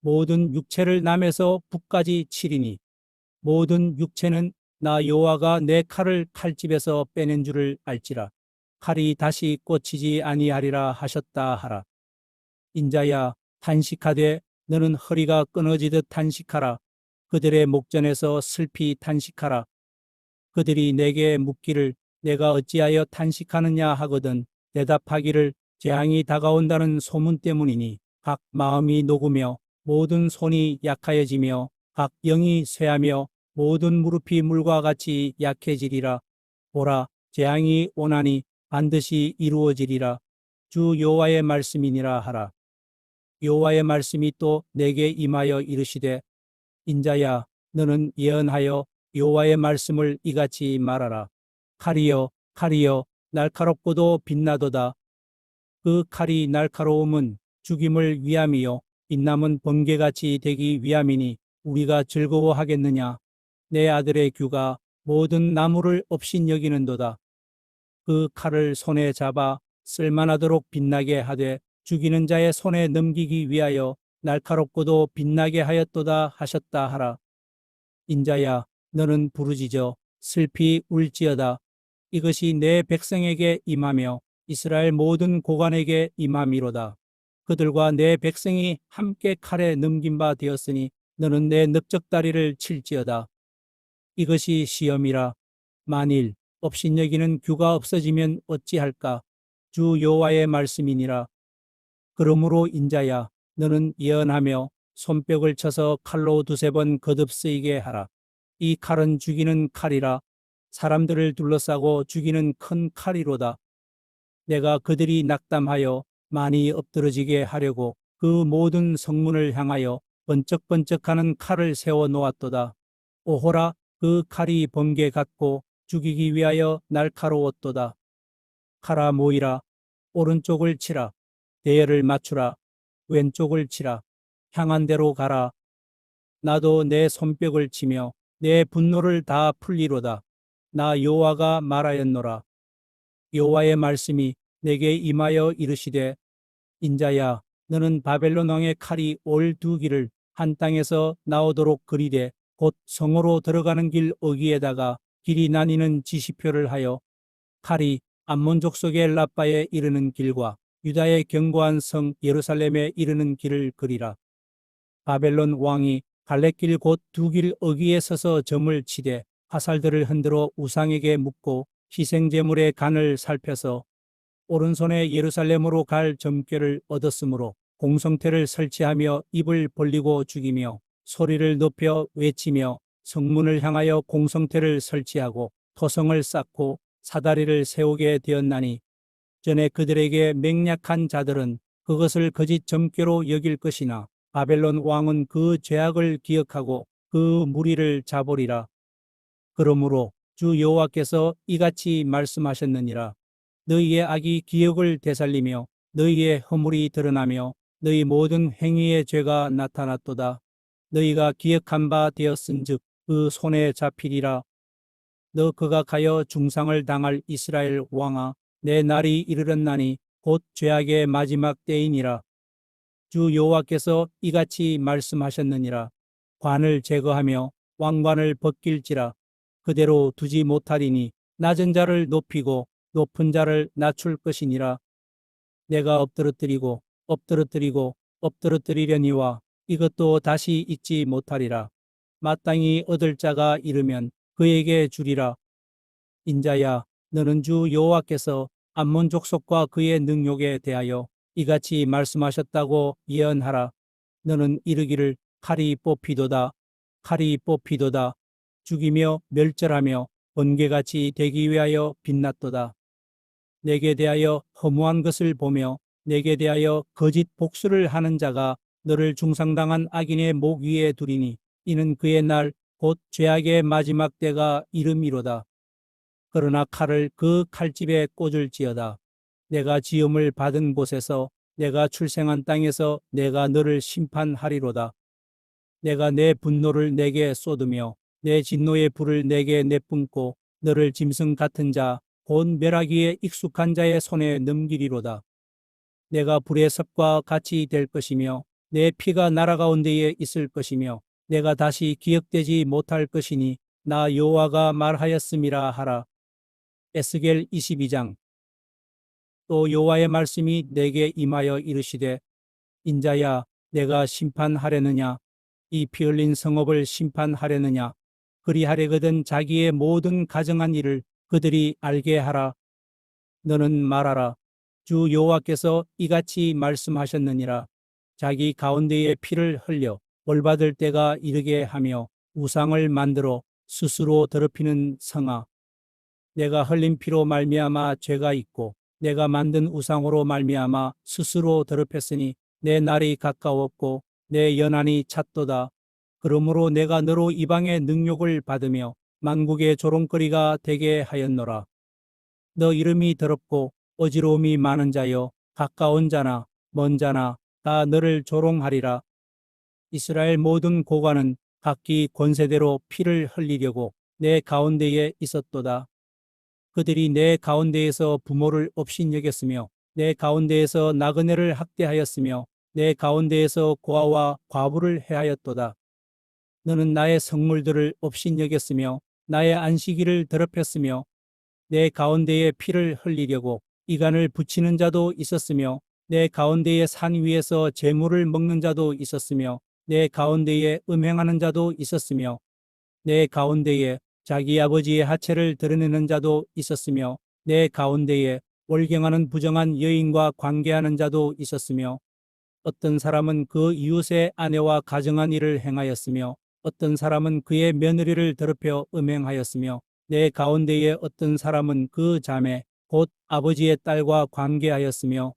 모든 육체를 남에서 북까지 치리니 모든 육체는 나 여호와가 내 칼을 칼집에서 빼낸 줄을 알지라. 칼이 다시 꽂히지 아니하리라 하셨다 하라. 인자야 탄식하되 너는 허리가 끊어지듯 탄식하라. 그들의 목전에서 슬피 탄식하라. 그들이 내게 묻기를 내가 어찌하여 탄식하느냐 하거든 대답하기를 재앙이 다가온다는 소문 때문이니 각 마음이 녹으며 모든 손이 약하여지며 각 영이 쇠하며 모든 무릎이 물과 같이 약해지리라. 보라 재앙이 오나니 반드시 이루어지리라. 주 여호와의 말씀이니라 하라. 여호와의 말씀이 또 내게 임하여 이르시되 인자야 너는 예언하여 여호와의 말씀을 이같이 말하라. 칼이여 칼이여 날카롭고도 빛나도다. 그 칼이 날카로움은 죽임을 위함이요 빛남은 번개같이 되기 위함이니 우리가 즐거워하겠느냐? 내 아들의 규가 모든 나무를 없인 여기는도다. 그 칼을 손에 잡아 쓸만하도록 빛나게 하되 죽이는 자의 손에 넘기기 위하여 날카롭고도 빛나게 하였도다 하셨다 하라. 인자야 너는 부르짖어 슬피 울지어다. 이것이 내 백성에게 임하며 이스라엘 모든 고관에게 임함이로다 그들과 내 백성이 함께 칼에 넘긴 바 되었으니 너는 내 넓적다리를 칠지어다. 이것이 시험이라. 만일 업신여기는 규가 없어지면 어찌할까? 주 여호와의 말씀이니라. 그러므로 인자야 너는 예언하며 손뼉을 쳐서 칼로 두세 번 거듭 쓰이게 하라. 이 칼은 죽이는 칼이라. 사람들을 둘러싸고 죽이는 큰 칼이로다. 내가 그들이 낙담하여 많이 엎드러지게 하려고 그 모든 성문을 향하여 번쩍번쩍하는 칼을 세워 놓았도다 오호라 그 칼이 번개 같고 죽이기 위하여 날카로웠도다. 칼아 모이라 오른쪽을 치라 대열을 맞추라 왼쪽을 치라 향한 대로 가라 나도 내 손뼉을 치며 내 분노를 다 풀리로다. 나 여호와가 말하였노라. 여호와의 말씀이 내게 임하여 이르시되 인자야 너는 바벨론 왕의 칼이 올 두 길을 한 땅에서 나오도록 그리되 곧 성으로 들어가는 길 어기에다가 길이 나뉘는 지시표를 하여 칼이 암몬족 속의 라빠에 이르는 길과 유다의 견고한 성 예루살렘에 이르는 길을 그리라. 바벨론 왕이 갈래길 곧 두 길 어기에 서서 점을 치되 화살들을 흔들어 우상에게 묻고 희생제물의 간을 살펴서 오른손에 예루살렘으로 갈 점괘를 얻었으므로 공성태를 설치하며 입을 벌리고 죽이며 소리를 높여 외치며 성문을 향하여 공성태를 설치하고 토성을 쌓고 사다리를 세우게 되었나니 전에 그들에게 맹약한 자들은 그것을 거짓 점괘로 여길 것이나 바벨론 왕은 그 죄악을 기억하고 그 무리를 잡으리라. 그러므로 주 여호와께서 이같이 말씀하셨느니라. 너희의 악이 기억을 되살리며 너희의 허물이 드러나며 너희 모든 행위의 죄가 나타났도다. 너희가 기억한 바 되었은즉 그 손에 잡히리라. 너 그가 가여 중상을 당할 이스라엘 왕아 내 날이 이르렀나니 곧 죄악의 마지막 때이니라. 주 여호와께서 이같이 말씀하셨느니라. 관을 제거하며 왕관을 벗길지라. 그대로 두지 못하리니 낮은 자를 높이고 높은 자를 낮출 것이니라. 내가 엎드러뜨리고 엎드러뜨리고 엎드러뜨리려니와 이것도 다시 잊지 못하리라. 마땅히 얻을 자가 이르면 그에게 주리라. 인자야, 너는 주 여호와께서 암몬 족속과 그의 능욕에 대하여 이같이 말씀하셨다고 예언하라. 너는 이르기를 칼이 뽑히도다. 칼이 뽑히도다. 죽이며 멸절하며 번개같이 되기 위하여 빛났도다. 내게 대하여 허무한 것을 보며 내게 대하여 거짓 복수를 하는 자가 너를 중상당한 악인의 목 위에 두리니 이는 그의 날 곧 죄악의 마지막 때가 이름이로다. 그러나 칼을 그 칼집에 꽂을지어다. 내가 지음을 받은 곳에서 내가 출생한 땅에서 내가 너를 심판하리로다. 내가 내 분노를 내게 쏟으며 내 진노의 불을 내게 내뿜고 너를 짐승 같은 자, 곧 멸하기에 익숙한 자의 손에 넘기리로다. 내가 불의 섭과 같이 될 것이며 내 피가 나라 가운데에 있을 것이며 내가 다시 기억되지 못할 것이니 나 여호와가 말하였음이라 하라. 에스겔 22장 또 여호와의 말씀이 내게 임하여 이르시되 인자야 내가 심판하려느냐 이 피 흘린 성읍을 심판하려느냐 그리하려거든 자기의 모든 가정한 일을 그들이 알게 하라. 너는 말하라. 주 여호와께서 이같이 말씀하셨느니라. 자기 가운데에 피를 흘려 벌받을 때가 이르게 하며 우상을 만들어 스스로 더럽히는 성아. 내가 흘린 피로 말미암아 죄가 있고 내가 만든 우상으로 말미암아 스스로 더럽혔으니 내 날이 가까웠고 내 연한이 찼도다. 그러므로 내가 너로 이방의 능욕을 받으며 만국의 조롱거리가 되게 하였노라. 너 이름이 더럽고 어지러움이 많은 자여 가까운 자나 먼 자나 다 너를 조롱하리라. 이스라엘 모든 고관은 각기 권세대로 피를 흘리려고 내 가운데에 있었도다. 그들이 내 가운데에서 부모를 업신여겼으며 내 가운데에서 나그네를 학대하였으며 내 가운데에서 고아와 과부를 해하였도다. 너는 나의 성물들을 업신여겼으며 나의 안식일을 더럽혔으며 내 가운데에 피를 흘리려고 이간을 붙이는 자도 있었으며 내 가운데의 산 위에서 재물을 먹는 자도 있었으며 내 가운데에 음행하는 자도 있었으며 내 가운데에 자기 아버지의 하체를 드러내는 자도 있었으며 내 가운데에 월경하는 부정한 여인과 관계하는 자도 있었으며 어떤 사람은 그 이웃의 아내와 가정한 일을 행하였으며 어떤 사람은 그의 며느리를 더럽혀 음행하였으며 내 가운데에 어떤 사람은 그 자매 곧 아버지의 딸과 관계하였으며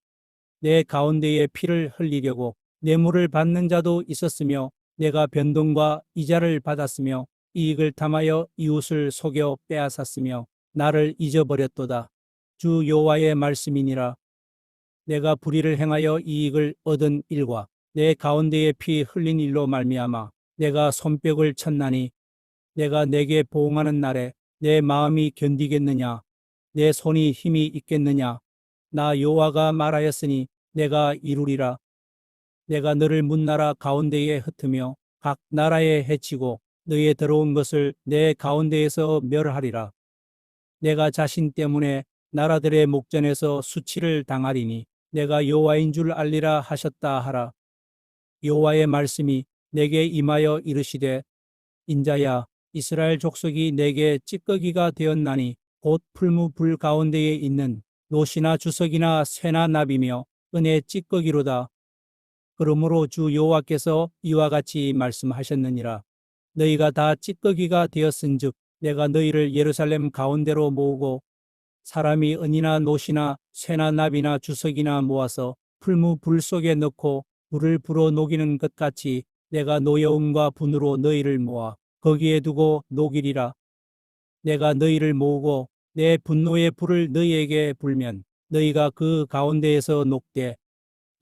내 가운데에 피를 흘리려고 뇌물을 받는 자도 있었으며 내가 변동과 이자를 받았으며 이익을 탐하여 이웃을 속여 빼앗았으며 나를 잊어버렸도다. 주 여호와의 말씀이니라. 내가 불의를 행하여 이익을 얻은 일과 내 가운데에 피 흘린 일로 말미암아 내가 손뼉을 쳤나니 내가 내게 보응하는 날에 내 마음이 견디겠느냐 내 손이 힘이 있겠느냐 나 여호와가 말하였으니 내가 이루리라 내가 너를 문나라 가운데에 흩으며 각 나라에 해치고 너의 더러운 것을 내 가운데에서 멸하리라. 내가 자신 때문에 나라들의 목전에서 수치를 당하리니 내가 여호와인 줄 알리라 하셨다 하라. 여호와의 말씀이 내게 임하여 이르시되 인자야 이스라엘 족속이 내게 찌꺼기가 되었나니 곧 풀무불 가운데에 있는 노시나 주석이나 쇠나 나비며 은혜 찌꺼기로다. 그러므로 주 여호와께서 이와 같이 말씀하셨느니라. 너희가 다 찌꺼기가 되었은즉 내가 너희를 예루살렘 가운데로 모으고 사람이 은이나 노시나 쇠나 나비나 주석이나 모아서 풀무 불 속에 넣고 불을 불어 녹이는 것 같이 내가 노여움과 분으로 너희를 모아 거기에 두고 녹이리라. 내가 너희를 모으고 내 분노의 불을 너희에게 불면 너희가 그 가운데에서 녹되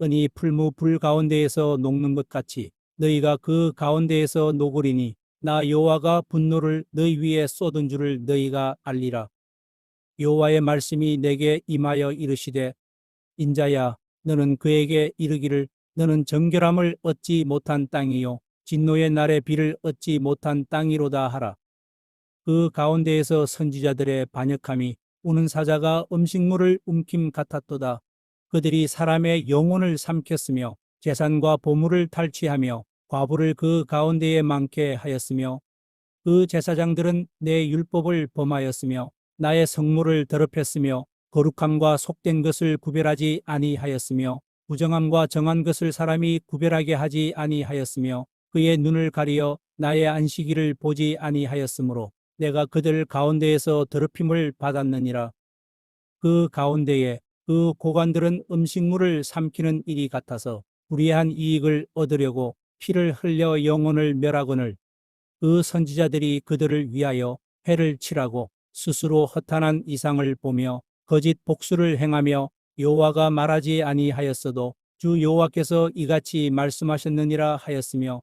은이 풀무 불 가운데에서 녹는 것 같이 너희가 그 가운데에서 녹으리니 나 여호와가 분노를 너희 위에 쏟은 줄을 너희가 알리라. 여호와의 말씀이 내게 임하여 이르시되 인자야 너는 그에게 이르기를 너는 정결함을 얻지 못한 땅이요 진노의 날에 비를 얻지 못한 땅이로다 하라. 그 가운데에서 선지자들의 반역함이 우는 사자가 음식물을 움킴 같았도다. 그들이 사람의 영혼을 삼켰으며 재산과 보물을 탈취하며 과부를 그 가운데에 많게 하였으며 그 제사장들은 내 율법을 범하였으며 나의 성물을 더럽혔으며 거룩함과 속된 것을 구별하지 아니하였으며 부정함과 정한 것을 사람이 구별하게 하지 아니하였으며 그의 눈을 가리어 나의 안식일을 보지 아니하였으므로 내가 그들 가운데에서 더럽힘을 받았느니라. 그 가운데에 그 고관들은 음식물을 삼키는 일이 같아서 불의한 이익을 얻으려고 피를 흘려 영혼을 멸하거늘 그 선지자들이 그들을 위하여 회를 치라고 스스로 허탄한 이상을 보며 거짓 복수를 행하며 여호와가 말하지 아니하였어도 주 여호와께서 이같이 말씀하셨느니라 하였으며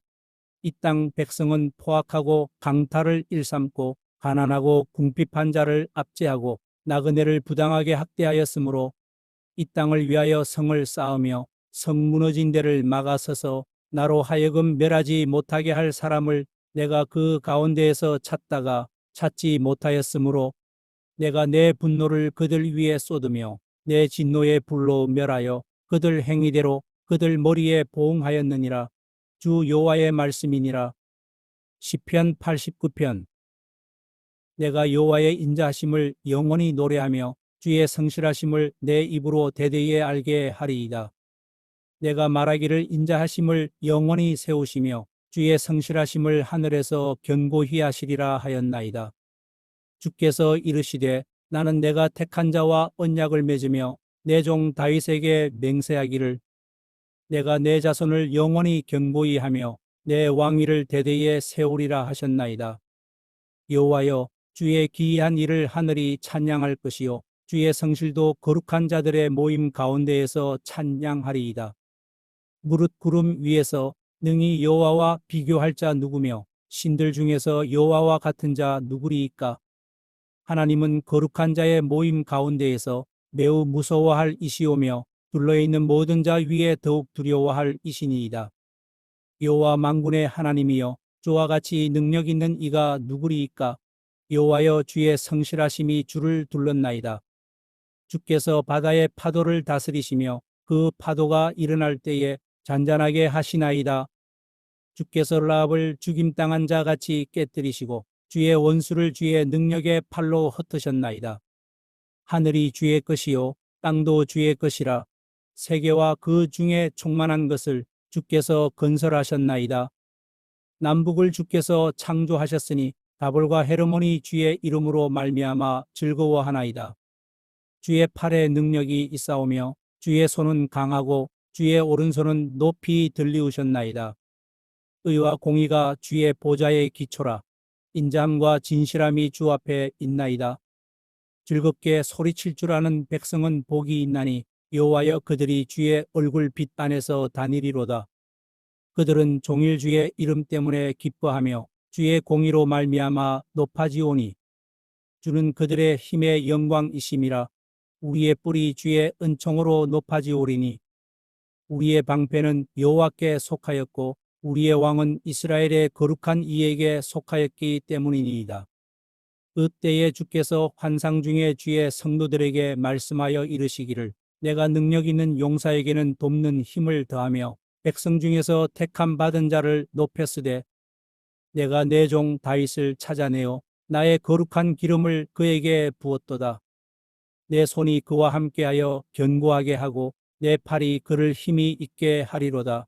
이 땅 백성은 포악하고 강탈을 일삼고 가난하고 궁핍한 자를 압제하고 나그네를 부당하게 학대하였으므로 이 땅을 위하여 성을 쌓으며 성 무너진 데를 막아서서 나로 하여금 멸하지 못하게 할 사람을 내가 그 가운데에서 찾다가 찾지 못하였으므로 내가 내 분노를 그들 위에 쏟으며 내 진노의 불로 멸하여 그들 행위대로 그들 머리에 보응하였느니라 주 여호와의 말씀이니라 시편 89편 내가 여호와의 인자하심을 영원히 노래하며 주의 성실하심을 내 입으로 대대에 알게 하리이다. 내가 말하기를 인자하심을 영원히 세우시며 주의 성실하심을 하늘에서 견고히 하시리라 하였나이다. 주께서 이르시되 나는 내가 택한 자와 언약을 맺으며 내 종 다윗에게 맹세하기를 내가 내 자손을 영원히 견고히 하며 내 왕위를 대대에 세우리라 하셨나이다. 여호와여 주의 기이한 일을 하늘이 찬양할 것이요 주의 성실도 거룩한 자들의 모임 가운데에서 찬양하리이다. 무릇 구름 위에서 능히 여호와와 비교할 자 누구며 신들 중에서 여호와와 같은 자 누구리이까? 하나님은 거룩한 자의 모임 가운데에서 매우 무서워할 이시오며 둘러 있는 모든 자 위에 더욱 두려워할 이시니이다. 여호와 만군의 하나님이여 주와 같이 능력 있는 이가 누구리이까? 여호와여 주의 성실하심이 주를 둘렀나이다. 주께서 바다의 파도를 다스리시며 그 파도가 일어날 때에 잔잔하게 하시나이다. 주께서 라합을 죽임당한 자 같이 깨뜨리시고 주의 원수를 주의 능력의 팔로 흩으셨나이다. 하늘이 주의 것이요 땅도 주의 것이라 세계와 그 중에 충만한 것을 주께서 건설하셨나이다. 남북을 주께서 창조하셨으니 다볼과 헤르몬이 주의 이름으로 말미암아 즐거워하나이다. 주의 팔에 능력이 있사오며 주의 손은 강하고 주의 오른손은 높이 들리우셨나이다. 의와 공의가 주의 보좌의 기초라. 인자함과 진실함이 주 앞에 있나이다. 즐겁게 소리칠 줄 아는 백성은 복이 있나니 여호와여 그들이 주의 얼굴 빛 안에서 다니리로다. 그들은 종일 주의 이름 때문에 기뻐하며 주의 공의로 말미암아 높아지오니 주는 그들의 힘의 영광이심이라 우리의 뿔이 주의 은총으로 높아지오리니 우리의 방패는 여호와께 속하였고 우리의 왕은 이스라엘의 거룩한 이에게 속하였기 때문이니이다. 그때에 주께서 환상 중에 주의 성도들에게 말씀하여 이르시기를 내가 능력 있는 용사에게는 돕는 힘을 더하며 백성 중에서 택함 받은 자를 높였으되 내가 내 종 다윗을 찾아내어 나의 거룩한 기름을 그에게 부었도다. 내 손이 그와 함께하여 견고하게 하고 내 팔이 그를 힘이 있게 하리로다.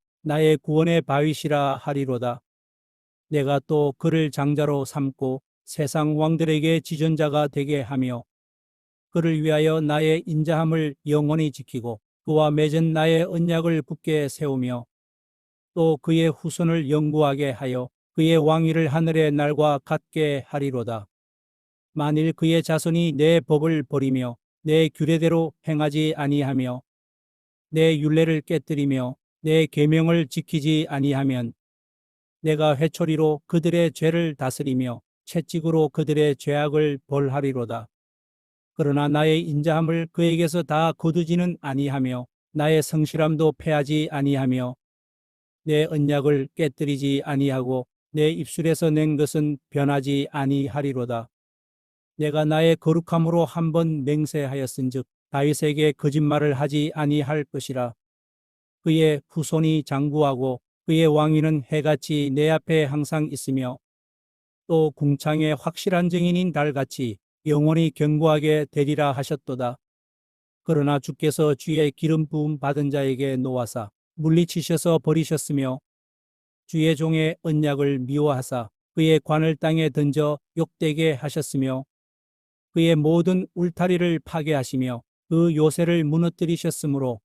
나의 구원의 바위시라 하리로다. 내가 또 그를 장자로 삼고 세상 왕들에게 지존자가 되게 하며 그를 위하여 나의 인자함을 영원히 지키고 그와 맺은 나의 언약을 굳게 세우며 또 그의 후손을 영구하게 하여 그의 왕위를 하늘의 날과 같게 하리로다. 만일 그의 자손이 내 법을 버리며 내 규례대로 행하지 아니하며 내 율례를 깨뜨리며 내 계명을 지키지 아니하면 내가 회초리로 그들의 죄를 다스리며 채찍으로 그들의 죄악을 벌하리로다. 그러나 나의 인자함을 그에게서 다 거두지는 아니하며 나의 성실함도 패하지 아니하며 내 언약을 깨뜨리지 아니하고 내 입술에서 낸 것은 변하지 아니하리로다. 내가 나의 거룩함으로 한 번 맹세하였은즉 다윗에게 거짓말을 하지 아니할 것이라. 그의 후손이 장구하고 그의 왕위는 해같이 내 앞에 항상 있으며 또 궁창의 확실한 증인인 달같이 영원히 견고하게 되리라 하셨도다. 그러나 주께서 주의 기름 부음 받은 자에게 놓아사 물리치셔서 버리셨으며 주의 종의 언약을 미워하사 그의 관을 땅에 던져 욕되게 하셨으며 그의 모든 울타리를 파괴하시며 그 요새를 무너뜨리셨으므로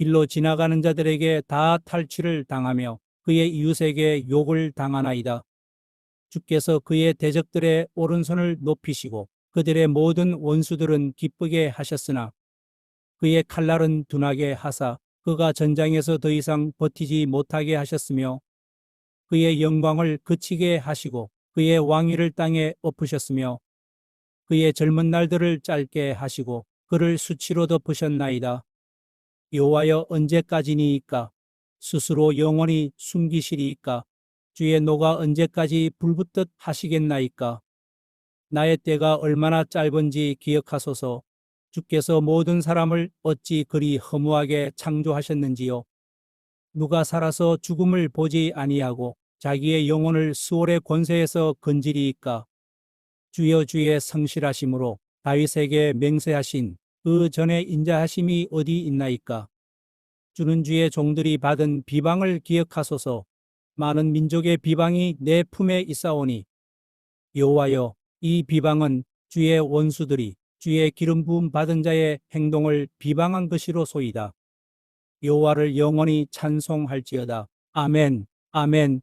길로 지나가는 자들에게 다 탈취를 당하며 그의 이웃에게 욕을 당하나이다. 주께서 그의 대적들의 오른손을 높이시고 그들의 모든 원수들은 기쁘게 하셨으나 그의 칼날은 둔하게 하사 그가 전장에서 더 이상 버티지 못하게 하셨으며 그의 영광을 그치게 하시고 그의 왕위를 땅에 엎으셨으며 그의 젊은 날들을 짧게 하시고 그를 수치로 덮으셨나이다. 여호와여 언제까지니이까? 스스로 영원히 숨기시리이까? 주의 노가 언제까지 불붙듯 하시겠나이까? 나의 때가 얼마나 짧은지 기억하소서. 주께서 모든 사람을 어찌 그리 허무하게 창조하셨는지요? 누가 살아서 죽음을 보지 아니하고 자기의 영혼을 수월의 권세에서 건지리이까? 주여 주의 성실하심으로 다윗에게 맹세하신 그 전에 인자하심이 어디 있나이까 주는 주의 종들이 받은 비방을 기억하소서 많은 민족의 비방이 내 품에 있사오니 여호와여 이 비방은 주의 원수들이 주의 기름 부음 받은 자의 행동을 비방한 것이로 소이다. 여호와를 영원히 찬송할지어다. 아멘. 아멘.